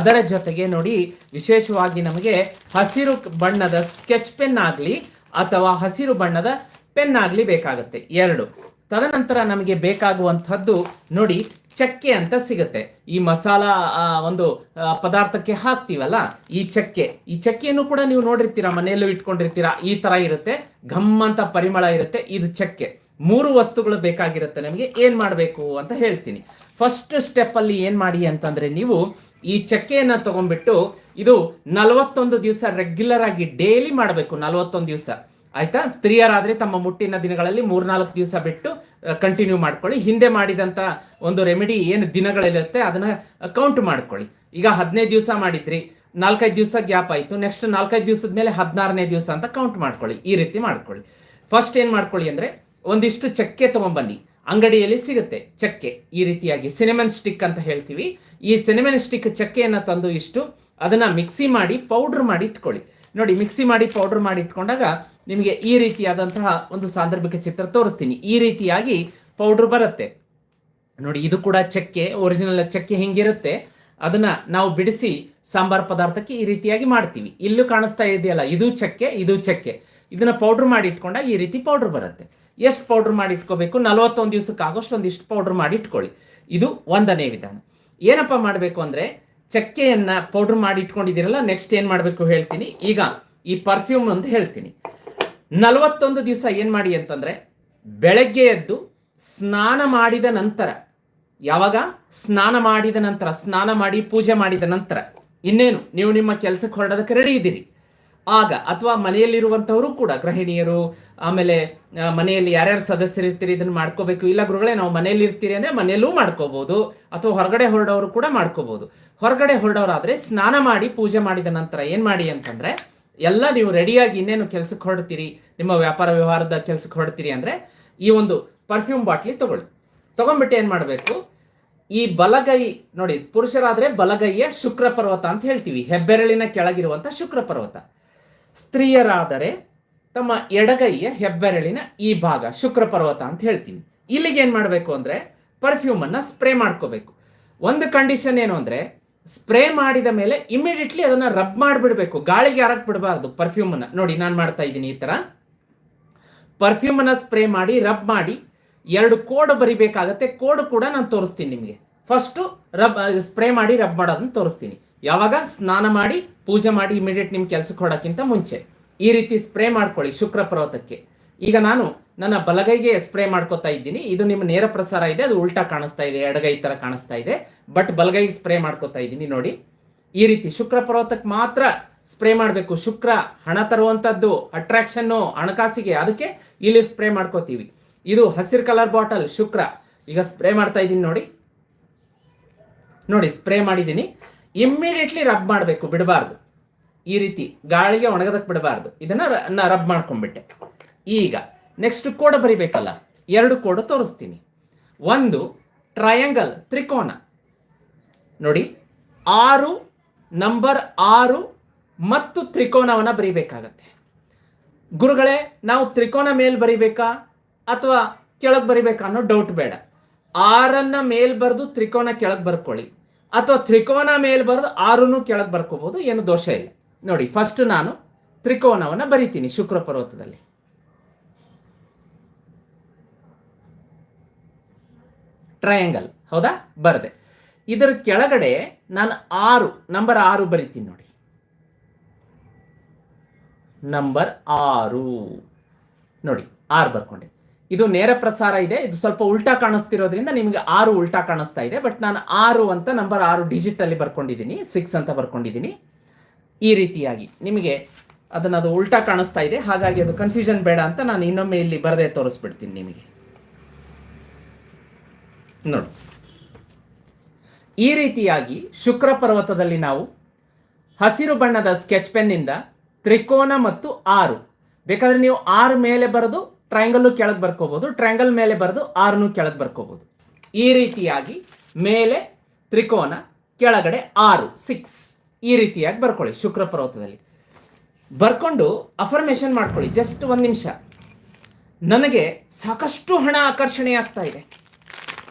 ಅದರ ಜೊತೆಗೆ ನೋಡಿ, ವಿಶೇಷವಾಗಿ ನಮಗೆ ಹಸಿರು ಬಣ್ಣದ ಸ್ಕೆಚ್ ಪೆನ್ ಆಗಲಿ ಅಥವಾ ಹಸಿರು ಬಣ್ಣದ ಪೆನ್ ಆಗಲಿ ಬೇಕಾಗುತ್ತೆ. ಎರಡು. ತದನಂತರ ನಮಗೆ ಬೇಕಾಗುವಂಥದ್ದು ನೋಡಿ ಚಕ್ಕೆ ಅಂತ ಸಿಗುತ್ತೆ. ಈ ಮಸಾಲ ಒಂದು ಪದಾರ್ಥಕ್ಕೆ ಹಾಕ್ತೀವಲ್ಲ, ಈ ಚಕ್ಕೆ. ಈ ಚಕ್ಕೆಯನ್ನು ಕೂಡ ನೀವು ನೋಡಿರ್ತೀರಾ, ಮನೆಯಲ್ಲೂ ಇಟ್ಕೊಂಡಿರ್ತೀರಾ, ಈ ತರ ಇರುತ್ತೆ. ಘಮ್ ಅಂತ ಪರಿಮಳ ಇರುತ್ತೆ, ಇದು ಚಕ್ಕೆ. ಮೂರು ವಸ್ತುಗಳು ಬೇಕಾಗಿರುತ್ತೆ ನಮಗೆ, ಏನು ಮಾಡಬೇಕು ಅಂತ ಹೇಳ್ತೀನಿ. ಫಸ್ಟ್ ಸ್ಟೆಪ್ ಅಲ್ಲಿ ಏನ್ ಮಾಡಿ ಅಂತಂದ್ರೆ ನೀವು ಈ ಚಕ್ಕೆಯನ್ನ ತಗೊಂಡ್ಬಿಟ್ಟು ಇದು ನಲವತ್ತೊಂದು ದಿವಸ ರೆಗ್ಯುಲರ್ ಆಗಿ ಡೈಲಿ ಮಾಡಬೇಕು, ನಲವತ್ತೊಂದು ದಿವಸ. ಆಯ್ತಾ? ಸ್ತ್ರೀಯರಾದ್ರೆ ತಮ್ಮ ಮುಟ್ಟಿನ ದಿನಗಳಲ್ಲಿ ಮೂರ್ನಾಲ್ಕು ದಿವಸ ಬಿಟ್ಟು ಕಂಟಿನ್ಯೂ ಮಾಡ್ಕೊಳ್ಳಿ. ಹಿಂದೆ ಮಾಡಿದಂತ ಒಂದು ರೆಮಿಡಿ ಏನು ದಿನಗಳಿರುತ್ತೆ ಅದನ್ನ ಕೌಂಟ್ ಮಾಡ್ಕೊಳ್ಳಿ. ಈಗ ಹದಿನೈದು ದಿವಸ ಮಾಡಿದ್ರಿ, ನಾಲ್ಕೈದು ದಿವಸ ಗ್ಯಾಪ್ ಆಯ್ತು ನೆಕ್ಸ್ಟ್ ನಾಲ್ಕೈದು ದಿವಸದ ಮೇಲೆ ಹದಿನಾರನೇ ದಿವಸ ಅಂತ ಕೌಂಟ್ ಮಾಡ್ಕೊಳ್ಳಿ. ಈ ರೀತಿ ಮಾಡ್ಕೊಳ್ಳಿ. ಫಸ್ಟ್ ಏನು ಮಾಡ್ಕೊಳ್ಳಿ ಅಂದ್ರೆ, ಒಂದಿಷ್ಟು ಚಕ್ಕೆ ತಗೊಂಬನ್ನಿ. ಅಂಗಡಿಯಲ್ಲಿ ಸಿಗುತ್ತೆ ಚಕ್ಕೆ. ಈ ರೀತಿಯಾಗಿ ಸಿನಿಮನ್ ಸ್ಟಿಕ್ ಅಂತ ಹೇಳ್ತೀವಿ. ಈ ಸಿನಿಮನ್ ಸ್ಟಿಕ್ ಚಕ್ಕೆಯನ್ನ ತಂದು ಇಷ್ಟು ಅದನ್ನ ಮಿಕ್ಸಿ ಮಾಡಿ ಪೌಡರ್ ಮಾಡಿ ಇಟ್ಕೊಳ್ಳಿ. ನೋಡಿ ಮಿಕ್ಸಿ ಮಾಡಿ ಪೌಡರ್ ಮಾಡಿ ಇಟ್ಕೊಂಡಾಗ ನಿಮಗೆ ಈ ರೀತಿಯಾದಂತಹ ಒಂದು ಸಾಂದರ್ಭಿಕ ಚಿತ್ರ ತೋರಿಸ್ತೀನಿ. ಈ ರೀತಿಯಾಗಿ ಪೌಡರ್ ಬರುತ್ತೆ. ನೋಡಿ, ಇದು ಕೂಡ ಚಕ್ಕೆ ಒರಿಜಿನಲ್ ಚಕ್ಕೆ ಹಿಂಗಿರುತ್ತೆ. ಅದನ್ನ ನಾವು ಬಿಡಿಸಿ ಸಾಂಬಾರ್ ಪದಾರ್ಥಕ್ಕೆ ಈ ರೀತಿಯಾಗಿ ಮಾಡ್ತೀವಿ. ಇಲ್ಲೂ ಕಾಣಿಸ್ತಾ ಇದೆಯಲ್ಲ, ಇದು ಚಕ್ಕೆ ಇದು ಚಕ್ಕೆ. ಇದನ್ನ ಪೌಡರ್ ಮಾಡಿ ಇಟ್ಕೊಂಡ ಈ ರೀತಿ ಪೌಡರ್ ಬರುತ್ತೆ. ಎಷ್ಟು ಪೌಡರ್ ಮಾಡಿ ಇಟ್ಕೋಬೇಕು? ನಲವತ್ತೊಂದು ದಿವಸಕ್ಕೆ ಆಗೋಷ್ಟು ಒಂದಿಷ್ಟು ಪೌಡರ್ ಮಾಡಿ ಇಟ್ಕೊಳ್ಳಿ. ಇದು ಒಂದನೇ ವಿಧಾನ. ಏನಪ್ಪ ಮಾಡಬೇಕು ಅಂದ್ರೆ, ಚಕ್ಕೆಯನ್ನ ಪೌಡರ್ ಮಾಡಿ ಇಟ್ಕೊಂಡಿದ್ದೀರಲ್ಲ ನೆಕ್ಸ್ಟ್ ಏನ್ ಮಾಡಬೇಕು ಹೇಳ್ತೀನಿ. ಈಗ ಈ ಪರ್ಫ್ಯೂಮ್ ಅಂತ ಹೇಳ್ತೀನಿ. ನಲವತ್ತೊಂದು ದಿವಸ ಏನು ಮಾಡಿ ಅಂತಂದರೆ ಬೆಳಗ್ಗೆ ಎದ್ದು ಸ್ನಾನ ಮಾಡಿದ ನಂತರ, ಯಾವಾಗ? ಸ್ನಾನ ಮಾಡಿದ ನಂತರ, ಸ್ನಾನ ಮಾಡಿ ಪೂಜೆ ಮಾಡಿದ ನಂತರ. ಇನ್ನೇನು? ನೀವು ನಿಮ್ಮ ಕೆಲಸಕ್ಕೆ ಹೊರಡೋದಕ್ಕೆ ರೆಡಿ ಇದ್ದೀರಿ. ಆಗ, ಅಥವಾ ಮನೆಯಲ್ಲಿರುವಂಥವರು ಕೂಡ, ಗೃಹಿಣಿಯರು, ಆಮೇಲೆ ಮನೆಯಲ್ಲಿ ಯಾರ್ಯಾರು ಸದಸ್ಯರು ಇರ್ತೀರಿ, ಇದನ್ನು ಮಾಡ್ಕೋಬೇಕು, ಇಲ್ಲ ಗುರುಗಳೇ, ನಾವು ಮನೆಯಲ್ಲಿ ಇರ್ತೀರಿ ಅಂದರೆ ಮನೆಯಲ್ಲೂ ಮಾಡ್ಕೋಬೋದು, ಅಥವಾ ಹೊರಗಡೆ ಹೊರಡೋರು ಕೂಡ ಮಾಡ್ಕೋಬೋದು. ಹೊರಗಡೆ ಹೊರಡೋರಾದರೆ ಸ್ನಾನ ಮಾಡಿ ಪೂಜೆ ಮಾಡಿದ ನಂತರ ಏನು ಮಾಡಿ ಅಂತಂದ್ರೆ ಎಲ್ಲ ನೀವು ರೆಡಿಯಾಗಿ ಇನ್ನೇನು ಕೆಲಸಕ್ಕೆ ಹೊರಡ್ತೀರಿ, ನಿಮ್ಮ ವ್ಯಾಪಾರ ವ್ಯವಹಾರದ ಕೆಲಸಕ್ಕೆ ಹೊರಡ್ತೀರಿ ಅಂದರೆ ಈ ಒಂದು ಪರ್ಫ್ಯೂಮ್ ಬಾಟ್ಲಿ ತಗೊಳ್ಳಿ. ತಗೊಂಡ್ಬಿಟ್ಟು ಏನು ಮಾಡಬೇಕು? ಈ ಬಲಗೈ ನೋಡಿ, ಪುರುಷರಾದರೆ ಬಲಗೈಯ ಶುಕ್ರ ಪರ್ವತ ಅಂತ ಹೇಳ್ತೀವಿ. ಹೆಬ್ಬೆರಳಿನ ಕೆಳಗಿರುವಂಥ ಶುಕ್ರ ಪರ್ವತ ಸ್ತ್ರೀಯರಾದರೆ ತಮ್ಮ ಎಡಗೈಯ ಹೆಬ್ಬೆರಳಿನ ಈ ಭಾಗ ಶುಕ್ರ ಪರ್ವತ ಅಂತ ಹೇಳ್ತೀವಿ ಇಲ್ಲಿಗೆ ಏನು ಮಾಡಬೇಕು ಅಂದರೆ ಪರ್ಫ್ಯೂಮನ್ನು ಸ್ಪ್ರೇ ಮಾಡ್ಕೋಬೇಕು. ಒಂದು ಕಂಡೀಷನ್ ಏನು ಅಂದರೆ ಸ್ಪ್ರೇ ಮಾಡಿದ ಮೇಲೆ ಇಮಿಡಿಯೇಟ್ಲಿ ಅದನ್ನು ರಬ್ ಮಾಡಿಬಿಡ್ಬೇಕು. ಗಾಳಿಗೆ ಹರಕ್ ಬಿಡಬಾರ್ದು? ಪರ್ಫ್ಯೂಮನ್ನು ನೋಡಿ, ನಾನು ಮಾಡ್ತಾ ಇದ್ದೀನಿ ಈ ಥರ ಪರ್ಫ್ಯೂಮನ್ನು ಸ್ಪ್ರೇ ಮಾಡಿ ರಬ್ ಮಾಡಿ. ಎರಡು ಕೋಡ್ ಬರಿಬೇಕಾಗತ್ತೆ. ಕೋಡ್ ಕೂಡ ನಾನು ತೋರಿಸ್ತೀನಿ ನಿಮಗೆ. ಫಸ್ಟು ರಬ್ ಸ್ಪ್ರೇ ಮಾಡಿ ರಬ್ ಮಾಡೋದನ್ನ ತೋರಿಸ್ತೀನಿ. ಯಾವಾಗ? ಸ್ನಾನ ಮಾಡಿ, ಪೂಜೆ ಮಾಡಿ ಇಮಿಡಿಯೇಟ್ ನಿಮ್ಮ ಕೆಲಸಕ್ಕೆ ಹೊಡೋಕ್ಕಿಂತ ಮುಂಚೆ. ಈ ರೀತಿ ಸ್ಪ್ರೇ ಮಾಡ್ಕೊಳ್ಳಿ ಶುಕ್ರ ಪರ್ವತಕ್ಕೆ. ಈಗ ನಾನು ನನ್ನ ಬಲಗೈಗೆ ಸ್ಪ್ರೇ ಮಾಡ್ಕೋತಾ ಇದ್ದೀನಿ. ಇದು ನಿಮ್ಮ ನೇರ ಪ್ರಸಾರ ಇದೆ. ಅದು ಉಲ್ಟಾ ಕಾಣಿಸ್ತಾ ಇದೆ. ಎಡಗೈ ಥರ ಕಾಣಿಸ್ತಾ ಇದೆ. ಬಟ್ ಬಲಗೈಗೆ ಸ್ಪ್ರೇ ಮಾಡ್ಕೋತಾ ಇದ್ದೀನಿ ನೋಡಿ. ಈ ರೀತಿ ಶುಕ್ರ ಪರ್ವತಕ್ಕೆ ಮಾತ್ರ ಸ್ಪ್ರೇ ಮಾಡಬೇಕು. ಶುಕ್ರ ಹಣ ತರುವಂಥದ್ದು ಅಟ್ರಾಕ್ಷನ್ನು ಹಣಕಾಸಿಗೆ ಅದಕ್ಕೆ ಇಲ್ಲಿ ಸ್ಪ್ರೇ ಮಾಡ್ಕೋತೀವಿ. ಇದು ಹಸಿರು ಕಲರ್ ಬಾಟಲ್ ಶುಕ್ರ. ಈಗ ಸ್ಪ್ರೇ ಮಾಡ್ತಾ ಇದ್ದೀನಿ ನೋಡಿ. ನೋಡಿ ಸ್ಪ್ರೇ ಮಾಡಿದ್ದೀನಿ. ಇಮ್ಮಿಡಿಯೇಟ್ಲಿ ರಬ್ ಮಾಡಬೇಕು. ಬಿಡಬಾರ್ದು. ಈ ರೀತಿ ಗಾಳಿಗೆ ಒಣಗದಕ್ಕೆ ಬಿಡಬಾರ್ದು. ಇದನ್ನು ರಬ್ ಮಾಡ್ಕೊಂಡ್ಬಿಟ್ಟೆ. ಈಗ ನೆಕ್ಸ್ಟ್ ಕೋಡ್ ಬರಿಬೇಕಲ್ಲ. ಎರಡು ಕೋಡ್ ತೋರಿಸ್ತೀನಿ. ಒಂದು ಟ್ರಯಾಂಗಲ್ ತ್ರಿಕೋನ. ನೋಡಿ, ಆರು ನಂಬರ್ ಆರು ಮತ್ತು ತ್ರಿಕೋನವನ್ನು ಬರಿಬೇಕಾಗತ್ತೆ. ಗುರುಗಳೇ, ನಾವು ತ್ರಿಕೋನ ಮೇಲೆ ಬರಿಬೇಕಾ ಅಥವಾ ಕೆಳಗೆ ಬರಿಬೇಕಾ ಅನ್ನೋ ಡೌಟ್ ಬೇಡ. ಆರನ್ನು ಮೇಲ್ ಬರೆದು ತ್ರಿಕೋನ ಕೆಳಗೆ ಬರ್ಕೊಳ್ಳಿ. ಅಥವಾ ತ್ರಿಕೋನ ಮೇಲೆ ಬರೆದು ಆರನ್ನು ಕೆಳಗೆ ಬರ್ಕೋಬೋದು, ಏನು ದೋಷ ಇಲ್ಲ. ನೋಡಿ ಫಸ್ಟ್ ನಾನು ತ್ರಿಕೋನವನ್ನು ಬರಿತೀನಿ ಶುಕ್ರ ಪರ್ವತದಲ್ಲಿ. ಟ್ರಯಾಂಗಲ್. ಹೌದಾ? ಬರದೆ. ಇದರ ಕೆಳಗಡೆ ನಾನು ಆರು, ನಂಬರ್ ಆರು ಬರಿತೀನಿ ನೋಡಿ. ನಂಬರ್ ಆರು. ನೋಡಿ, ಆರು ಬರ್ಕೊಂಡೆ. ಇದು ನೇರ ಪ್ರಸಾರ ಇದೆ. ಇದು ಸ್ವಲ್ಪ ಉಲ್ಟಾ ಕಾಣಿಸ್ತಿರೋದ್ರಿಂದ ನಿಮಗೆ ಆರು ಉಲ್ಟಾ ಕಾಣಿಸ್ತಾ ಇದೆ. ಬಟ್ ನಾನು ಆರು ಅಂತ ನಂಬರ್ ಆರು ಡಿಜಿಟ್ ಅಲ್ಲಿ ಬರ್ಕೊಂಡಿದ್ದೀನಿ. ಸಿಕ್ಸ್ ಅಂತ ಬರ್ಕೊಂಡಿದ್ದೀನಿ. ಈ ರೀತಿಯಾಗಿ ನಿಮಗೆ ಅದನ್ನ ಅದು ಉಲ್ಟಾ ಕಾಣಿಸ್ತಾ ಇದೆ. ಹಾಗಾಗಿ ಅದು ಕನ್ಫ್ಯೂಷನ್ ಬೇಡ ಅಂತ ನಾನು ಇನ್ನೊಮ್ಮೆ ಇಲ್ಲಿ ಬರದೇ ತೋರಿಸ್ಬಿಡ್ತೀನಿ ನಿಮಗೆ. ನೋಡಿ. ಈ ರೀತಿಯಾಗಿ ಶುಕ್ರ ಪರ್ವತದಲ್ಲಿ ನಾವು ಹಸಿರು ಬಣ್ಣದ ಸ್ಕೆಚ್ ಪೆನ್ನಿಂದ ತ್ರಿಕೋನ ಮತ್ತು ಆರು. ಬೇಕಾದರೆ ನೀವು ಆರು ಮೇಲೆ ಬರೆದು ಟ್ರಯಾಂಗಲ್ಲು ಕೆಳಗೆ ಬರ್ಕೋಬೋದು, ಟ್ರಯಾಂಗಲ್ ಮೇಲೆ ಬರೆದು ಆರನ್ನು ಕೆಳಗೆ ಬರ್ಕೋಬೋದು. ಈ ರೀತಿಯಾಗಿ ಮೇಲೆ ತ್ರಿಕೋನ, ಕೆಳಗಡೆ ಆರು, ಸಿಕ್ಸ್. ಈ ರೀತಿಯಾಗಿ ಬರ್ಕೊಳ್ಳಿ ಶುಕ್ರ ಪರ್ವತದಲ್ಲಿ. ಬರ್ಕೊಂಡು ಅಫರ್ಮೇಷನ್ ಮಾಡ್ಕೊಳ್ಳಿ ಜಸ್ಟ್ ಒಂದು ನಿಮಿಷ. ನನಗೆ ಸಾಕಷ್ಟು ಹಣ ಆಕರ್ಷಣೆ ಆಗ್ತಾ ಇದೆ.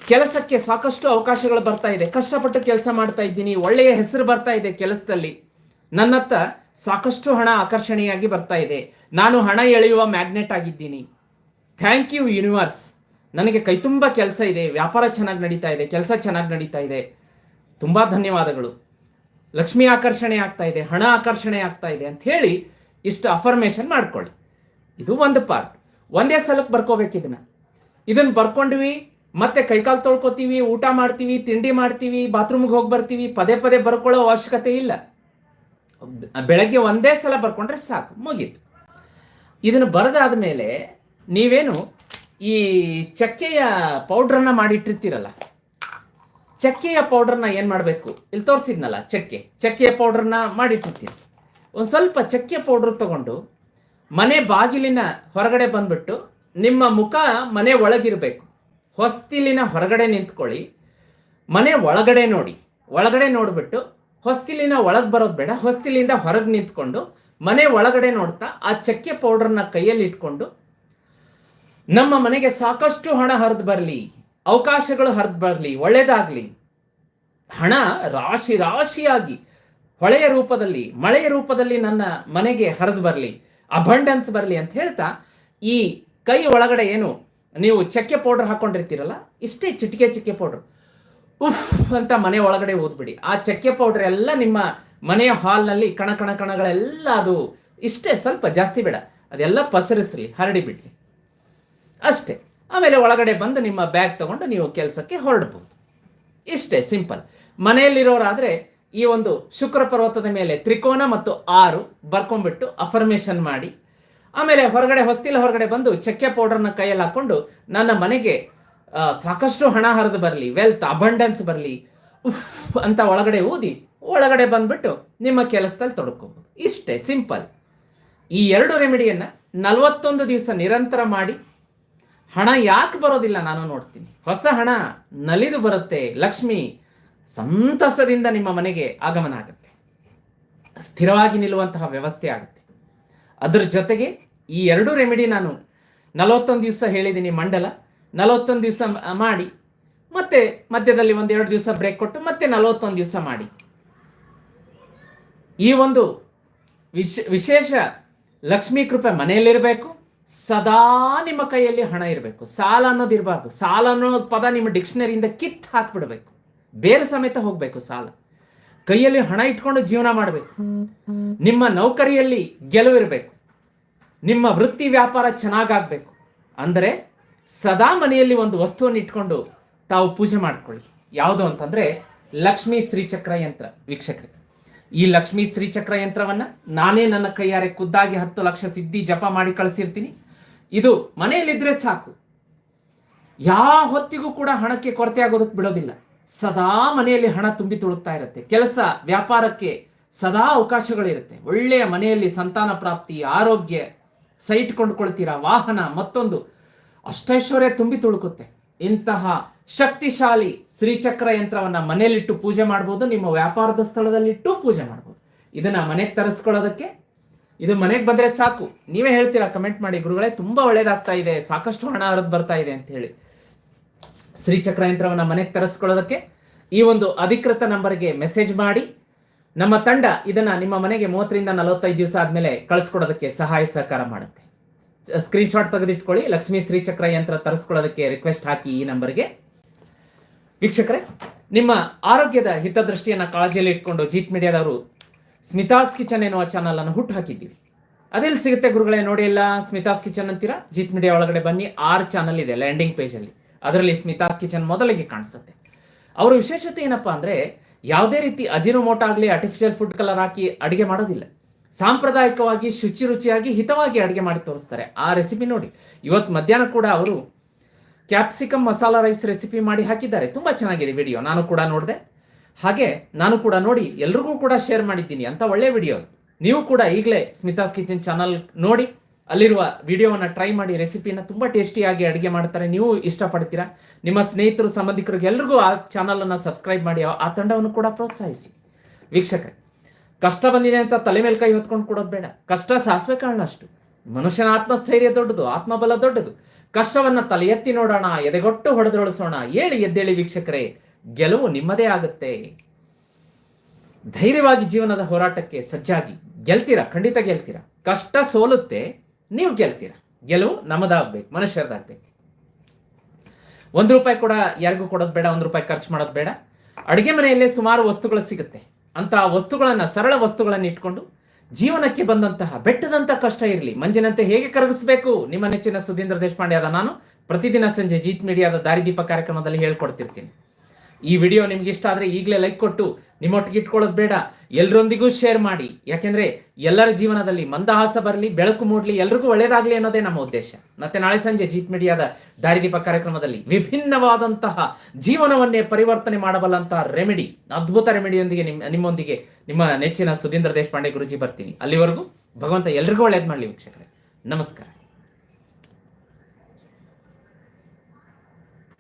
ಕೆಲಸಕ್ಕೆ ಸಾಕಷ್ಟು ಅವಕಾಶಗಳು ಬರ್ತಾ ಇದೆ. ಕಷ್ಟಪಟ್ಟು ಕೆಲಸ ಮಾಡ್ತಾ ಇದ್ದೀನಿ. ಒಳ್ಳೆಯ ಹೆಸರು ಬರ್ತಾ ಇದೆ ಕೆಲಸದಲ್ಲಿ. ನನ್ನತ್ತ ಸಾಕಷ್ಟು ಹಣ ಆಕರ್ಷಣೆಯಾಗಿ ಬರ್ತಾ ಇದೆ. ನಾನು ಹಣ ಎಳೆಯುವ ಮ್ಯಾಗ್ನೆಟ್ ಆಗಿದ್ದೀನಿ. Thank you, universe. ನನಗೆ ಕೈತುಂಬ ಕೆಲಸ ಇದೆ. ವ್ಯಾಪಾರ ಚೆನ್ನಾಗಿ ನಡೀತಾ ಇದೆ. ಕೆಲಸ ಚೆನ್ನಾಗಿ ನಡೀತಾ ಇದೆ. ತುಂಬ ಧನ್ಯವಾದಗಳು. ಲಕ್ಷ್ಮಿ ಆಕರ್ಷಣೆ ಆಗ್ತಾ ಇದೆ. ಹಣ ಆಕರ್ಷಣೆ ಆಗ್ತಾ ಇದೆ ಅಂತ ಹೇಳಿ ಇಷ್ಟು ಅಫರ್ಮೇಷನ್ ಮಾಡ್ಕೊಳ್ಳಿ. ಇದು ಒಂದು ಪಾರ್ಟ್ ಒಂದೇ ಸಲಕ್ಕೆ ಬರ್ಕೋಬೇಕು ಇದನ್ನು. ಇದನ್ನ ಬರ್ಕೊಂಡ್ವಿ. ಮತ್ತೆ ಕೈಕಾಲು ತೊಳ್ಕೊತೀವಿ, ಊಟ ಮಾಡ್ತೀವಿ, ತಿಂಡಿ ಮಾಡ್ತೀವಿ, ಬಾತ್ರೂಮ್ಗೆ ಹೋಗಿ ಬರ್ತೀವಿ, ಪದೇ ಪದೇ ಬರ್ಕೊಳ್ಳೋ ಅವಶ್ಯಕತೆ ಇಲ್ಲ. ಬೆಳಗ್ಗೆ ಒಂದೇ ಸಲ ಬರ್ಕೊಂಡ್ರೆ ಸಾಕು, ಮುಗೀತು. ಇದನ್ನು ಬರೆದಾದ ಮೇಲೆ ನೀವೇನು ಈ ಚಕ್ಕೆಯ ಪೌಡ್ರನ್ನ ಮಾಡಿಟ್ಟಿರ್ತೀರಲ್ಲ? ಚಕ್ಕೆಯ ಪೌಡ್ರನ್ನ ಏನು ಮಾಡಬೇಕು? ಇಲ್ಲಿ ತೋರಿಸಿದ್ನಲ್ಲ, ಚಕ್ಕೆ. ಚಕ್ಕೆಯ ಪೌಡ್ರನ್ನ ಮಾಡಿಟ್ಟಿರ್ತೀರಿ ಒಂದು ಸ್ವಲ್ಪ ಚಕ್ಕೆ ಪೌಡ್ರ್ ತಗೊಂಡು ಮನೆ ಬಾಗಿಲಿನ ಹೊರಗಡೆ ಬಂದ್ಬಿಟ್ಟು ನಿಮ್ಮ ಮುಖ ಮನೆ ಒಳಗಿರಬೇಕು. ಹೊಸ್ತಿಲಿನ ಹೊರಗಡೆ ನಿಂತ್ಕೊಳ್ಳಿ. ಮನೆ ಒಳಗಡೆ ನೋಡಿ. ಒಳಗಡೆ ನೋಡ್ಬಿಟ್ಟು ಹೊಸ್ತಿಲಿನ ಒಳಗೆ ಬರೋದು ಬೇಡ. ಹೊಸ್ತಿಲಿಂದ ಹೊರಗೆ ನಿಂತ್ಕೊಂಡು ಮನೆ ಒಳಗಡೆ ನೋಡ್ತಾ ಆ ಚಕ್ಕೆ ಪೌಡರ್ನ ಕೈಯಲ್ಲಿ ಇಟ್ಕೊಂಡು ನಮ್ಮ ಮನೆಗೆ ಸಾಕಷ್ಟು ಹಣ ಹರಿದು ಬರಲಿ. ಅವಕಾಶಗಳು ಹರಿದು ಬರಲಿ. ಒಳ್ಳೇದಾಗಲಿ. ಹಣ ರಾಶಿ ರಾಶಿಯಾಗಿ ಹೊಳೆಯ ರೂಪದಲ್ಲಿ ಮಳೆಯ ರೂಪದಲ್ಲಿ ನನ್ನ ಮನೆಗೆ ಹರಿದು ಬರಲಿ. ಅಬಂಡೆನ್ಸ್ ಬರಲಿ ಅಂತ ಹೇಳ್ತಾ ಈ ಕೈ ಒಳಗಡೆ ಏನು ನೀವು ಚಕ್ಕೆ ಪೌಡರ್ ಹಾಕೊಂಡಿರ್ತೀರಲ್ಲ, ಇಷ್ಟೇ ಚಿಟಿಕೆ ಚಕ್ಕೆ ಪೌಡರ್ ಉಫ್, ಅಂತ ಮನೆ ಒಳಗಡೆ ಓದ್ಬಿಡಿ. ಆ ಚಕ್ಕೆ ಪೌಡರ್ ಎಲ್ಲ ನಿಮ್ಮ ಮನೆಯ ಹಾಲ್ನಲ್ಲಿ ಕಣ ಕಣ ಕಣಗಳೆಲ್ಲ ಅದು ಇಷ್ಟೇ, ಸ್ವಲ್ಪ ಜಾಸ್ತಿ ಬೇಡ. ಅದೆಲ್ಲ ಪಸರಿಸಲಿ, ಹರಡಿ ಬಿಡ್ಲಿ. ಅಷ್ಟೇ. ಆಮೇಲೆ ಒಳಗಡೆ ಬಂದು ನಿಮ್ಮ ಬ್ಯಾಗ್ ತಗೊಂಡು ನೀವು ಕೆಲಸಕ್ಕೆ ಹೊರಡ್ಬೋದು. ಇಷ್ಟೇ ಸಿಂಪಲ್ ಮನೆಯಲ್ಲಿರೋರಾದರೆ ಈ ಒಂದು ಶುಕ್ರ ಪರ್ವತದ ಮೇಲೆ ತ್ರಿಕೋನ ಮತ್ತು ಆರು ಬರ್ಕೊಂಡ್ಬಿಟ್ಟು ಅಫರ್ಮೇಷನ್ ಮಾಡಿ ಆಮೇಲೆ ಹೊರಗಡೆ ಹೊಸ್ತಿಲ ಹೊರಗಡೆ ಬಂದು ಚಕ್ಕೆ ಪೌಡರ್ನ ಕೈಯಲ್ಲಿ ಹಾಕೊಂಡು ನನ್ನ ಮನೆಗೆ ಸಾಕಷ್ಟು ಹಣ ಹರಿದು ಬರಲಿ ವೆಲ್ತ್ ಅಬಂಡೆನ್ಸ್ ಬರಲಿ ಅಂತ ಒಳಗಡೆ ಊದಿ ಒಳಗಡೆ ಬಂದ್ಬಿಟ್ಟು ನಿಮ್ಮ ಕೆಲಸದಲ್ಲಿ ತೊಡ್ಕೋಬೋದು. ಇಷ್ಟೇ ಸಿಂಪಲ್ ಈ ಎರಡು ರೆಮಿಡಿಯನ್ನು ನಲವತ್ತೊಂದು ದಿವಸ ನಿರಂತರ ಮಾಡಿ, ಹಣ ಯಾಕೆ ಬರೋದಿಲ್ಲ ನಾನು ನೋಡ್ತೀನಿ. ಹೊಸ ಹಣ ನಲಿದು ಬರುತ್ತೆ, ಲಕ್ಷ್ಮಿ ಸಂತಸದಿಂದ ನಿಮ್ಮ ಮನೆಗೆ ಆಗಮನ ಆಗುತ್ತೆ. ಸ್ಥಿರವಾಗಿ ನಿಲ್ಲುವಂತಹ ವ್ಯವಸ್ಥೆ ಆಗುತ್ತೆ. ಅದರ ಜೊತೆಗೆ ಈ ಎರಡು ರೆಮಿಡಿ ನಾನು ನಲವತ್ತೊಂದು ದಿವಸ ಹೇಳಿದ್ದೀನಿ ಮಂಡಲ, ನಲವತ್ತೊಂದು ದಿವಸ ಮಾಡಿ, ಮತ್ತೆ ಮಧ್ಯದಲ್ಲಿ ಒಂದು ಎರಡು ದಿವಸ ಬ್ರೇಕ್ ಕೊಟ್ಟು ಮತ್ತೆ ನಲವತ್ತೊಂದು ದಿವಸ ಮಾಡಿ. ಈ ಒಂದು ವಿಶ್, ವಿಶೇಷ ಲಕ್ಷ್ಮೀ ಕೃಪೆ ಮನೆಯಲ್ಲಿರಬೇಕು, ಸದಾ ನಿಮ್ಮ ಕೈಯಲ್ಲಿ ಹಣ ಇರಬೇಕು. ಸಾಲ ಅನ್ನೋದು ಇರಬಾರ್ದು. ಸಾಲ ಅನ್ನೋ ಪದ ನಿಮ್ಮ ಡಿಕ್ಷನರಿಯಿಂದ ಕಿತ್ತು ಹಾಕ್ಬಿಡ್ಬೇಕು. ಬೇರೆ ಸಮೇತ ಹೋಗಬೇಕು ಸಾಲ. ಕೈಯಲ್ಲಿ ಹಣ ಇಟ್ಕೊಂಡು ಜೀವನ ಮಾಡಬೇಕು. ನಿಮ್ಮ ನೌಕರಿಯಲ್ಲಿ ಗೆಲುವಿರಬೇಕು. ನಿಮ್ಮ ವೃತ್ತಿ ವ್ಯಾಪಾರ ಚೆನ್ನಾಗಾಗಬೇಕು. ಅಂದರೆ ಸದಾ ಮನೆಯಲ್ಲಿ ಒಂದು ವಸ್ತುವನ್ನು ಇಟ್ಕೊಂಡು ತಾವು ಪೂಜೆ ಮಾಡ್ಕೊಳ್ಳಿ. ಯಾವುದು ಅಂತಂದರೆ ಲಕ್ಷ್ಮೀ ಶ್ರೀಚಕ್ರ ಯಂತ್ರ ವೀಕ್ಷಕರೇ. ಈ ಲಕ್ಷ್ಮೀ ಶ್ರೀಚಕ್ರ ಯಂತ್ರವನ್ನು ನಾನೇ ನನ್ನ ಕೈಯಾರೆ ಖುದ್ದಾಗಿ ಹತ್ತು ಲಕ್ಷ ಸಿದ್ಧಿ ಜಪ ಮಾಡಿ ಕಳಿಸಿರ್ತೀನಿ. ಇದು ಮನೆಯಲ್ಲಿದ್ದರೆ ಸಾಕು. ಯಾವ ಹೊತ್ತಿಗೂ ಕೂಡ ಹಣಕ್ಕೆ ಕೊರತೆ ಆಗೋದಕ್ಕೆ ಬಿಡೋದಿಲ್ಲ. ಸದಾ ಮನೆಯಲ್ಲಿ ಹಣ ತುಂಬಿ ತುಳುಕ್ತಾ ಇರುತ್ತೆ. ಕೆಲಸ ವ್ಯಾಪಾರಕ್ಕೆ ಸದಾ ಅವಕಾಶಗಳಿರುತ್ತೆ. ಒಳ್ಳೆಯ ಮನೆಯಲ್ಲಿ ಸಂತಾನ ಪ್ರಾಪ್ತಿ, ಆರೋಗ್ಯ ಸೈಟ್ ಕೊಂಡ್ಕೊಳ್ತೀರಾ? ವಾಹನ ಮತ್ತೊಂದು. ಅಷ್ಟೈಶ್ವರ್ಯ ತುಂಬಿ ತುಳುಕುತ್ತೆ. ಇಂತಹ ಶಕ್ತಿಶಾಲಿ ಶ್ರೀಚಕ್ರ ಯಂತ್ರವನ್ನ ಮನೆಯಲ್ಲಿಟ್ಟು ಪೂಜೆ ಮಾಡ್ಬೋದು, ನಿಮ್ಮ ವ್ಯಾಪಾರದ ಸ್ಥಳದಲ್ಲಿಟ್ಟು ಪೂಜೆ ಮಾಡ್ಬೋದು. ಇದನ್ನ ಮನೆಗೆ ತರಿಸ್ಕೊಳ್ಳೋದಕ್ಕೆ, ಇದು ಮನೆಗೆ ಬಂದರೆ ಸಾಕು. ನೀವೇ ಹೇಳ್ತೀರಾ, ಕಮೆಂಟ್ ಮಾಡಿ. ಗುರುಗಳೇ, ತುಂಬ ಒಳ್ಳೇದಾಗ್ತಾ ಇದೆ. ಸಾಕಷ್ಟು ಹಣ ಹರಿದು ಬರ್ತಾ ಇದೆ ಅಂತ ಹೇಳಿ. ಶ್ರೀಚಕ್ರ ಯಂತ್ರವನ್ನ ಮನೆಗೆ ತರಿಸ್ಕೊಳ್ಳೋದಕ್ಕೆ ಈ ಒಂದು ಅಧಿಕೃತ ನಂಬರ್ಗೆ ಮೆಸೇಜ್ ಮಾಡಿ. ನಮ್ಮ ತಂಡ ಇದನ್ನ ನಿಮ್ಮ ಮನೆಗೆ ಮೂವತ್ತರಿಂದ ನಲವತ್ತೈದು ದಿವಸ ಆದ್ಮೇಲೆ ಕಳಿಸ್ಕೊಡೋದಕ್ಕೆ ಸಹಾಯ ಸಹಕಾರ ಮಾಡುತ್ತೆ. ಸ್ಕ್ರೀನ್ಶಾಟ್ ತೆಗೆದಿಟ್ಕೊಳ್ಳಿ, ಲಕ್ಷ್ಮೀ ಶ್ರೀಚಕ್ರ ಯಂತ್ರ ತರಿಸ್ಕೊಳ್ಳೋದಕ್ಕೆ ರಿಕ್ವೆಸ್ಟ್ ಹಾಕಿ ಈ ನಂಬರ್ಗೆ. ವೀಕ್ಷಕರೇ, ನಿಮ್ಮ ಆರೋಗ್ಯದ ಹಿತದೃಷ್ಟಿಯನ್ನು ಕಾಳಜಿಯಲ್ಲಿ ಇಟ್ಕೊಂಡು ಜೀತ್ ಮೀಡಿಯಾದವರು ಸ್ಮಿತಾಸ್ ಕಿಚನ್ ಎನ್ನುವ ಚಾನಲ್ ಅನ್ನು ಹುಟ್ಟು ಹಾಕಿದ್ದೀವಿ. ಅದೆಲ್ಲಿ ಸಿಗುತ್ತೆ ಗುರುಗಳೇ, ನೋಡಿ ಎಲ್ಲ, ಸ್ಮಿತಾಸ್ ಕಿಚನ್ ಅಂತೀರಾ? ಜೀತ್ ಮೀಡಿಯಾ ಒಳಗಡೆ ಬನ್ನಿ, ಆರ್ ಚಾನಲ್ ಇದೆ ಲ್ಯಾಂಡಿಂಗ್ ಪೇಜಲ್ಲಿ ಅದರಲ್ಲಿ ಸ್ಮಿತಾಸ್ ಕಿಚನ್ ಮೊದಲಿಗೆ ಕಾಣಿಸುತ್ತೆ. ಅವರ ವಿಶೇಷತೆ ಏನಪ್ಪಾ ಅಂದ್ರೆ ಯಾವುದೇ ರೀತಿ ಅಜಿನೋಮೋಟ ಆಗಲಿ ಆರ್ಟಿಫಿಷಿಯಲ್ ಫುಡ್ ಕಲರ್ ಹಾಕಿ ಅಡುಗೆ ಮಾಡೋದಿಲ್ಲ. ಸಾಂಪ್ರದಾಯಿಕವಾಗಿ ಶುಚಿ ರುಚಿಯಾಗಿ ಹಿತವಾಗಿ ಅಡುಗೆ ಮಾಡಿ ತೋರಿಸ್ತಾರೆ. ಆ ರೆಸಿಪಿ ನೋಡಿ. ಇವತ್ತು ಮಧ್ಯಾಹ್ನ ಕೂಡ ಅವರು ಕ್ಯಾಪ್ಸಿಕಮ್ ಮಸಾಲಾ ರೈಸ್ ರೆಸಿಪಿ ಮಾಡಿ ಹಾಕಿದ್ದಾರೆ. ತುಂಬ ಚೆನ್ನಾಗಿದೆ ವಿಡಿಯೋ ನಾನು ಕೂಡ ನೋಡಿದೆ. ಹಾಗೆ ನಾನು ಕೂಡ ನೋಡಿ, ಎಲ್ರಿಗೂ ಕೂಡ ಶೇರ್ ಮಾಡಿದ್ದೀನಿ ಅಂತ ಒಳ್ಳೆ ವಿಡಿಯೋ ನೀವು ಕೂಡ ಈಗಲೇ ಸ್ಮಿತಾಸ್ ಕಿಚನ್ ಚಾನಲ್ ನೋಡಿ. ಅಲ್ಲಿರುವ ವಿಡಿಯೋವನ್ನು ಟ್ರೈ ಮಾಡಿ ರೆಸಿಪಿನ ತುಂಬ ಟೇಸ್ಟಿಯಾಗಿ ಅಡುಗೆ ಮಾಡ್ತಾರೆ. ನೀವು ಇಷ್ಟಪಡ್ತೀರಾ? ನಿಮ್ಮ ಸ್ನೇಹಿತರು, ಸಂಬಂಧಿಕರಿಗೆ ಎಲ್ರಿಗೂ ಆ ಚಾನಲನ್ನು ಸಬ್ಸ್ಕ್ರೈಬ್ ಮಾಡಿ. ಆ ತಂಡವನ್ನು ಕೂಡ ಪ್ರೋತ್ಸಾಹಿಸಿ. ವೀಕ್ಷಕರೇ, ಕಷ್ಟ ಬಂದಿದೆ ಅಂತ ತಲೆ ಮೇಲೆ ಕೈ ಹೊತ್ಕೊಂಡು ಕೊಡೋದು ಬೇಡ. ಕಷ್ಟ ಸಾಸಿವೆ ಕಾರಣಷ್ಟು ಮನುಷ್ಯನ ಆತ್ಮಸ್ಥೈರ್ಯ ದೊಡ್ಡದು, ಆತ್ಮಬಲ ದೊಡ್ಡದು. ಕಷ್ಟವನ್ನ ತಲೆ ಎತ್ತಿ ನೋಡೋಣ, ಎದೆಗೊಟ್ಟು ಹೊಡೆದೊಳಿಸೋಣ ಹೇಳಿ ಎದ್ದೇಳಿ ವೀಕ್ಷಕರೇ, ಗೆಲುವು ನಿಮ್ಮದೇ ಆಗುತ್ತೆ. ಧೈರ್ಯವಾಗಿ ಜೀವನದ ಹೋರಾಟಕ್ಕೆ ಸಜ್ಜಾಗಿ. ಗೆಲ್ತೀರಾ? ಖಂಡಿತ ಗೆಲ್ತೀರಾ? ಕಷ್ಟ ಸೋಲುತ್ತೆ ನೀವು ಗೆಲ್ತೀರ. ಗೆಲುವು ನಮ್ಮದಾಗ್ಬೇಕು, ಮನುಷ್ಯರದಾಗ್ಬೇಕು. ಒಂದು ರೂಪಾಯಿ ಕೂಡ ಯಾರಿಗೂ ಕೊಡೋದು ಬೇಡ, ಒಂದು ರೂಪಾಯಿ ಖರ್ಚು ಮಾಡೋದು ಬೇಡ. ಅಡುಗೆ ಮನೆಯಲ್ಲೇ ಸುಮಾರು ವಸ್ತುಗಳು ಸಿಗುತ್ತೆ. ಅಂತಹ ವಸ್ತುಗಳನ್ನು, ಸರಳ ವಸ್ತುಗಳನ್ನು ಇಟ್ಕೊಂಡು ಜೀವನಕ್ಕೆ ಬಂದಂತಹ ಬೆಟ್ಟದಂತ ಕಷ್ಟ ಇರಲಿ. ಮಂಜಿನಂತೆ ಹೇಗೆ ಕರಗಿಸಬೇಕು? ನಿಮ್ಮ ನೆಚ್ಚಿನ ಸುಧೀಂದ್ರ ದೇಶಪಾಂಡೆ ಆದ ನಾನು ಪ್ರತಿದಿನ ಸಂಜೆ ಜೀತ್ ಮೀಡಿಯಾದ ದಾರಿದೀಪ ಕಾರ್ಯಕ್ರಮದಲ್ಲಿ ಹೇಳ್ಕೊಡ್ತಿರ್ತೀನಿ. ಈ ವಿಡಿಯೋ ನಿಮ್ಗೆ ಇಷ್ಟ ಆದರೆ ಈಗಲೇ ಲೈಕ್ ಕೊಟ್ಟು, ನಿಮ್ಮೊಟ್ಟಿಗೆ ಇಟ್ಕೊಳ್ಳೋದು ಬೇಡ. ಎಲ್ಲರೊಂದಿಗೂ ಶೇರ್ ಮಾಡಿ. ಯಾಕೆಂದ್ರೆ ಎಲ್ಲರ ಜೀವನದಲ್ಲಿ ಮಂದಹಾಸ ಬರಲಿ, ಬೆಳಕು ಮೂಡಲಿ, ಎಲ್ರಿಗೂ ಒಳ್ಳೇದಾಗಲಿ ಅನ್ನೋದೇ ನಮ್ಮ ಉದ್ದೇಶ. ಮತ್ತೆ ನಾಳೆ ಸಂಜೆ ಜೀತ್ ಮೀಡಿಯಾದ ದಾರಿದೀಪ ಕಾರ್ಯಕ್ರಮದಲ್ಲಿ ವಿಭಿನ್ನವಾದಂತಹ ಜೀವನವನ್ನೇ ಪರಿವರ್ತನೆ ಮಾಡಬಲ್ಲಂತಹ ರೆಮಿಡಿ ಅದ್ಭುತ ರೆಮಿಡಿಯೊಂದಿಗೆ ನಿಮ್ಮ ನಿಮ್ಮೊಂದಿಗೆ ನಿಮ್ಮ ನೆಚ್ಚಿನ ಸುಧೀಂದ್ರ ದೇಶಪಾಂಡೆ ಗುರುಜಿ ಬರ್ತೀನಿ. ಅಲ್ಲಿವರೆಗೂ ಭಗವಂತ ಎಲ್ರಿಗೂ ಒಳ್ಳೇದು ಮಾಡಲಿ ವೀಕ್ಷಕರೇ. ನಮಸ್ಕಾರ.